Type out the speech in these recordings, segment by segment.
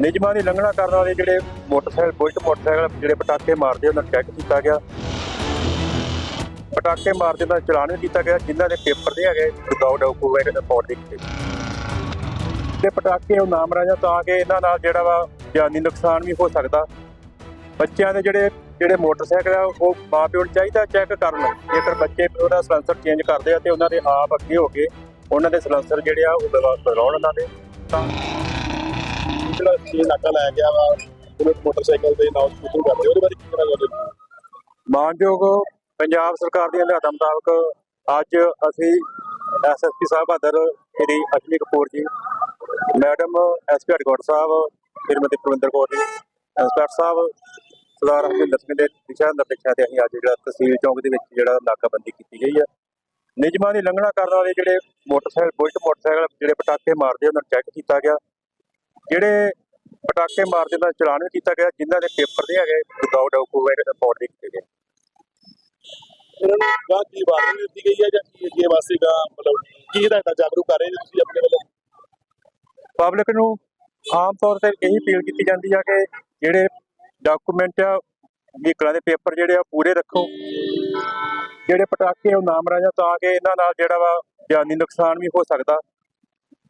ਨਿਯਮਾਂ ਦੀ ਉਲੰਘਣਾ ਕਰਨ ਵਾਲੇ ਜਿਹੜੇ ਮੋਟਰਸਾਈਕਲ, ਬੁਲਟ ਮੋਟਰਸਾਈਕਲ ਜਿਹੜੇ ਪਟਾਕੇ ਮਾਰਦੇ ਉਹਨਾਂ ਨੂੰ ਚੈੱਕ ਕੀਤਾ ਗਿਆ। ਪਟਾਕੇ ਮਾਰਦੇ ਦਾ ਚਲਾਨ ਵੀ ਕੀਤਾ ਗਿਆ, ਜਿਨ੍ਹਾਂ ਦੇ ਪੇਪਰ ਦੇ ਹੈਗੇ ਵਿਦਆਊਟ ਡਾਕੂਮੈਂਟ ਰਿਪੋਰਟ ਦੇ ਤੇ ਪਟਾਕੇ ਉਹ ਨਾਮ ਰਾਜਾ ਤਾਂ ਕਿ ਇਹਨਾਂ ਨਾਲ ਜਿਹੜਾ ਵਾ ਜਾਨੀ ਨੁਕਸਾਨ ਵੀ ਹੋ ਸਕਦਾ। ਬੱਚਿਆਂ ਦੇ ਜਿਹੜੇ ਜਿਹੜੇ ਮੋਟਰਸਾਈਕਲ ਆ, ਉਹ ਮਾਪਿਓ ਨੂੰ ਚਾਹੀਦਾ ਚੈੱਕ ਕਰਨ ਜੇਕਰ ਬੱਚੇ ਉਹਦਾ ਸਲੈਂਸਰ ਚੇਂਜ ਕਰਦੇ ਆ ਤੇ ਉਹਨਾਂ ਦੇ ਆਪ ਅੱਗੇ ਹੋ ਕੇ ਉਹਨਾਂ ਦੇ ਸਲੈਂਸਰ ਜਿਹੜੇ ਆ, ਉਹ ਬਦਲਾ- ਬਦਲਾਉਣ ਉਹਨਾਂ ਦੇ। ਤਾਂ ਜਿਹੜਾ ਇਹ ਨਾਕਾ ਲਾਇਆ ਗਿਆ ਵਾ ਬੁਲਟ ਮੋਟਰਸਾਈਕਲ ਦੇ ਨਾਲ ਸ਼ੂਟਿੰਗ ਕਰਦੇ ਉਹਦੇ ਬਾਰੇ ਕੀ ਕਹਿਣਾ ਚਾਹੁੰਦੇ ਹੋ? ਮਾਨਯੋਗ ਪੰਜਾਬ ਸਰਕਾਰ ਦੀਆਂ ਹਦਾਇਤਾਂ ਮੁਤਾਬਕ ਅੱਜ ਅਸੀਂ SSP sahib Bahadur, Shri Ashwani Kapoor ji, madam SP Hadgor sahib, Shrimati Parvinder Kaur ji, inspector sahib, Sardar Harjinder Singh ਦੇ ਦਿਸ਼ਾ ਨਿਰਦੇਸ਼ਾਂ ਤੇ ਅਸੀਂ ਅੱਜ ਜਿਹੜਾ ਤਹਿਸੀਲ ਚੌਂਕ ਦੇ ਵਿੱਚ ਜਿਹੜਾ ਨਾਕਾਬੰਦੀ ਕੀਤੀ ਗਈ ਹੈ। ਨਿਯਮਾਂ ਦੀ ਉਲੰਘਣਾ ਕਰਨ ਵਾਲੇ ਜਿਹੜੇ ਮੋਟਰਸਾਈਕਲ, ਬੁਲਟ ਮੋਟਰਸਾਈਕਲ ਜਿਹੜੇ ਪਟਾਕੇ ਮਾਰਦੇ ਉਹਨਾਂ ਨੂੰ ਚੈੱਕ ਕੀਤਾ ਗਿਆ। ਜਿਹੜੇ ਪਟਾਕੇ ਮਾਰਦੇ ਦਾ ਚਲਾਨ ਵੀ ਕੀਤਾ ਗਿਆ ਜਿਨ੍ਹਾਂ ਦੇ ਪੇਪਰ ਦੇ ਹੈਗੇ ਵਿਦਆਊਟ ਡਾਕੂਮੈਂਟ ਰਿਪੋਰਟ ਦੇ ਕੀਤੇ ਗਏ। ਇਹਨਾਂ ਨੂੰ ਗਾਂ ਕੀ ਵਾਰਨਿੰਗ ਦਿੱਤੀ ਗਈ ਹੈ ਜਾਂ ਕੀ ਅੱਗੇ ਵਾਸਤੇ ਗਾਂ ਮਤਲਬ ਕੀ ਹਦਾਇਤਾਂ ਜਾਗਰੂਕ ਕਰ ਰਹੇ ਨੇ ਤੁਸੀਂ ਆਪਣੇ ਵੱਲੋਂ? ਪਬਲਿਕ ਨੂੰ ਆਮ ਤੌਰ ਤੇ ਇਹੀ ਅਪੀਲ ਕੀਤੀ ਜਾਂਦੀ ਆ ਕਿ ਜਿਹੜੇ ਡਾਕੂਮੈਂਟ ਆ ਵਹੀਕਲਾਂ ਦੇ ਪੇਪਰ ਜਿਹੜੇ ਆ ਪੂਰੇ ਰੱਖੋ। ਜਿਹੜੇ ਪਟਾਕੇ ਉਹ ਨਾਮ ਰਾਜਾ ਤਾਂ ਕਿ ਇਹਨਾਂ ਨਾਲ ਜਿਹੜਾ ਵਾ ਜਾਨੀ ਨੁਕਸਾਨ ਵੀ ਹੋ ਸਕਦਾ।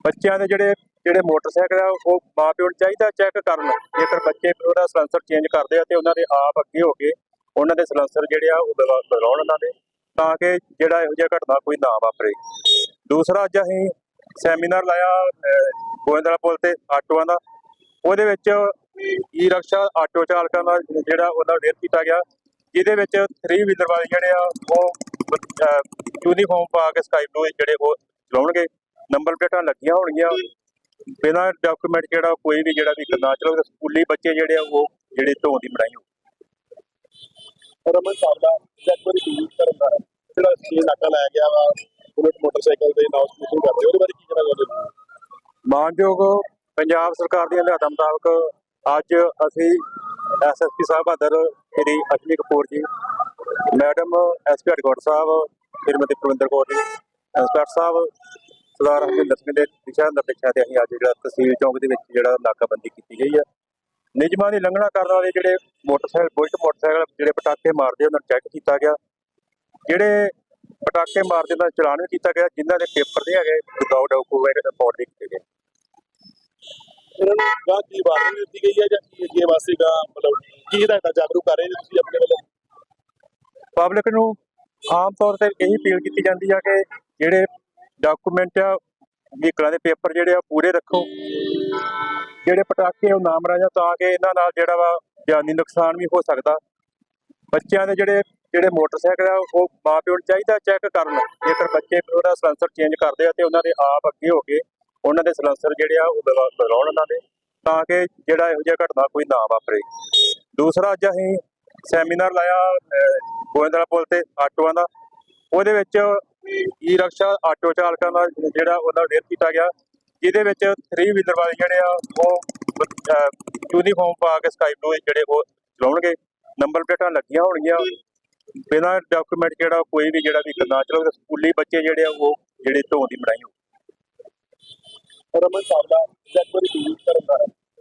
ਬੱਚਿਆਂ ਦੇ ਜਿਹੜੇ ਜਿਹੜੇ ਮੋਟਰਸਾਈਕਲ ਆ ਉਹ ਮਾਪਿਓ ਨੂੰ ਚਾਹੀਦਾ ਚੈੱਕ ਕਰਨ। ਜੇਕਰ ਬੱਚੇ ਉਹਦਾ ਸਲੈਂਸਰ ਚੇਂਜ ਕਰਦੇ ਆ ਤੇ ਉਹਨਾਂ ਦੇ ਆਪ ਅੱਗੇ ਹੋ ਕੇ ਉਹਨਾਂ ਦੇ ਸਲੈਂਸਰ ਜਿਹੜੇ ਆ ਉਹ ਬਦਲਾਉਣ ਉਹਨਾਂ ਦੇ ਤਾਂ ਕਿ ਜਿਹੜਾ ਇਹੋ ਜਿਹਾ ਘਟਨਾ ਕੋਈ ਨਾ ਵਾਪਰੇ। ਦੂਸਰਾ ਅੱਜ ਅਸੀਂ ਸੈਮੀਨਾਰ ਲਾਇਆ ਅਹ, ਪੁਲ ਤੇ ਆਟੋਆਂ ਦਾ। ਉਹਦੇ ਵਿੱਚ ਈ ਰਕਸ਼ਾ ਆਟੋ ਚਾਲਕਾਂ ਦਾ ਜਿਹੜਾ ਉਹਦਾ ਵੇਅਰ ਕੀਤਾ ਗਿਆ। ਜਿਹਦੇ ਵਿੱਚ 3 ਵੀਲਰ ਵਾਲੇ ਜਿਹੜੇ ਆ ਉਹ ਯੂਨੀਫਾਰਮ ਪਾ ਕੇ ਸਕਾਈ ਬਲੂ ਜਿਹੜੇ ਉਹ ਚਲਾਉਣਗੇ। ਨੰਬਰ ਪਲੇਟਾਂ ਲੱਗੀਆਂ ਹੋਣਗੀਆਂ। ਬਿਨਾਂ ਡਾਕੂਮੈਂਟ ਜਿਹੜਾ ਕੋਈ ਵੀ ਜਿਹੜਾ ਵੀ ਨਾ ਚਲਾਉਗਾ ਸਕੂਲੀ ਬੱਚੇ ਜਿਹੜੇ ਆ ਉਹ ਜਿਹੜੇ ਧੋਣ ਦੀ ਬਣਾਈ ਰਮਨ ਸਾਹਿਬ ਦਾ ਚੈੱਕ ਵਾਰੀ ਯੂਜ਼ ਕਰਨ ਦਾ। ਜਿਹੜਾ ਇਹ ਨਾਕਾ ਲਾਇਆ ਗਿਆ ਵਾ ਬੁਲਟ ਮੋਟਰਸਾਈਕਲ ਦੇ ਨਾਲ ਸ਼ੂਟਿੰਗ ਕਰਦੇ ਉਹਦੇ ਬਾਰੇ ਕੀ ਕਹਿਣਾ ਚਾਹੁੰਦੇ ਹੋ? ਮਾਨਯੋਗ ਪੰਜਾਬ ਸਰਕਾਰ ਦੀਆਂ ਹਦਾਇਤਾਂ ਮੁਤਾਬਕ ਅੱਜ ਅਸੀਂ SSP sahib Bahadur Shri Ashwani Kapoor ji madam SP Hadgor sahib Shrimati Parvinder Kaur ji inspector sahib Sardar Harjinder Singh ਦੇ ਦਿਸ਼ਾ ਨਿਰਦੇਸ਼ਾਂ ਤੇ ਅਸੀਂ ਅੱਜ ਜਿਹੜਾ ਤਹਿਸੀਲ ਚੌਂਕ ਦੇ ਵਿੱਚ ਜਿਹੜਾ ਨਾਕਾਬੰਦੀ ਕੀਤੀ ਗਈ ਹੈ। ਨਿਯਮਾਂ ਦੀ ਉਲੰਘਣਾ ਕਰਨ ਵਾਲੇ ਜਿਹੜੇ ਮੋਟਰਸਾਈਕਲ ਬੁਲਟ ਮੋਟਰਸਾਈਕਲ ਜਿਹੜੇ ਪਟਾਕੇ ਮਾਰਦੇ ਉਹਨਾਂ ਨੂੰ ਚੈੱਕ ਕੀਤਾ ਗਿਆ। ਜਿਹੜੇ ਪਟਾਕੇ ਮਾਰਦੇ ਦਾ ਚਲਾਨ ਵੀ ਕੀਤਾ ਗਿਆ ਜਿਨ੍ਹਾਂ ਦੇ ਪੇਪਰ ਦੇ ਹੈਗੇ ਵਿਦਆਊਟ ਡਾਕੂਮੈਂਟ ਰਿਪੋਰਟ ਦੇ ਕੀਤੇ ਗਏ। ਗਾਂ ਕੀ ਵਾਰਨਿੰਗ ਦਿੱਤੀ ਗਈ ਹੈ ਜਾਂ ਕੀ ਅੱਗੇ ਵਾਸਤੇ ਗਾਂ ਮਤਲਬ ਕੀ ਹਦਾਇਤਾਂ ਜਾਗਰੂਕ ਕਰ ਰਹੇ ਨੇ ਤੁਸੀਂ ਆਪਣੇ ਵੱਲੋਂ? ਪਬਲਿਕ ਨੂੰ ਆਮ ਤੌਰ ਤੇ ਇਹੀ ਅਪੀਲ ਕੀਤੀ ਜਾਂਦੀ ਆ ਕਿ ਜਿਹੜੇ ਡਾਕੂਮੈਂਟ ਆ ਵਹੀਕਲਾਂ ਦੇ ਪੇਪਰ ਜਿਹੜੇ ਆ ਪੂਰੇ ਰੱਖੋ। ਜਿਹੜੇ ਪਟਾਕੇ ਉਹ ਨਾਮ ਰਾਜਾ ਤਾਂ ਕਿ ਇਹਨਾਂ ਨਾਲ ਜਿਹੜਾ ਵਾ ਜਾਨੀ ਨੁਕਸਾਨ ਵੀ ਹੋ ਸਕਦਾ। ਬੱਚਿਆਂ ਦੇ ਜਿਹੜੇ ਜਿਹੜੇ ਮੋਟਰਸਾਈਕਲ ਆ ਉਹ ਮਾਪਿਓ ਨੂੰ ਚਾਹੀਦਾ ਚੈੱਕ ਕਰਨ। ਜੇਕਰ ਬੱਚੇ ਉਹਦਾ ਸਲੈਂਸਰ ਚੇਂਜ ਕਰਦੇ ਆ ਤੇ ਉਹਨਾਂ ਦੇ ਆਪ ਅੱਗੇ ਹੋ ਕੇ ਉਹਨਾਂ ਦੇ ਸਲੈਂਸਰ ਜਿਹੜੇ ਆ ਉਹ ਬਦਲਾ- ਬਦਲਾਉਣ ਉਹਨਾਂ ਦੇ ਤਾਂ ਕਿ ਜਿਹੜਾ ਇਹੋ ਜਿਹਾ ਘਟਨਾ ਕੋਈ ਨਾ ਵਾਪਰੇ। ਦੂਸਰਾ ਅੱਜ ਅਸੀਂ ਸੈਮੀਨਾਰ ਲਾਇਆ ਅਹ, ਗੋਇੰਦਵਾਲ ਪੁਲ ਤੇ ਆਟੋਆਂ ਦਾ। ਉਹਦੇ ਵਿੱਚ ਈ ਰਕਸ਼ਾ ਆਟੋ ਚਾਲਕਾਂ ਦਾ ਜਿਹੜਾ ਉਹਨਾਂ ਵੇਅਰ ਕੀਤਾ ਗਿਆ, ਜਿਹਦੇ ਵਿੱਚ 3 ਵੀਲਰ ਵਾਲੇ ਜਿਹੜੇ ਆ, ਉਹ ਯੂਨੀਫਾਰਮ ਪਾ ਕੇ ਸਕਾਈ ਬਲੂ ਜਿਹੜੇ ਉਹ ਚਲਾਉਣਗੇ। ਨੰਬਰ ਪਲੇਟਾਂ ਲੱਗੀਆਂ ਹੋਣਗੀਆਂ। ਬਿਨਾਂ ਡਾਕੂਮੈਂਟ ਜਿਹੜਾ, ਕੋਈ ਵੀ ਜਿਹੜਾ ਵੀ ਨਾ ਚਲਾਉਗਾ ਸਕੂਲੀ ਬੱਚੇ ਜਿਹੜੇ ਆ, ਉਹ ਜਿਹੜੇ ਧੋਣ ਦੀ ਬਣਾਈ ਰਮਨ ਸਾਹਿਬ ਦਾ ਚੈੱਕ ਵਾਰੀ ਕਰਨ ਦਾ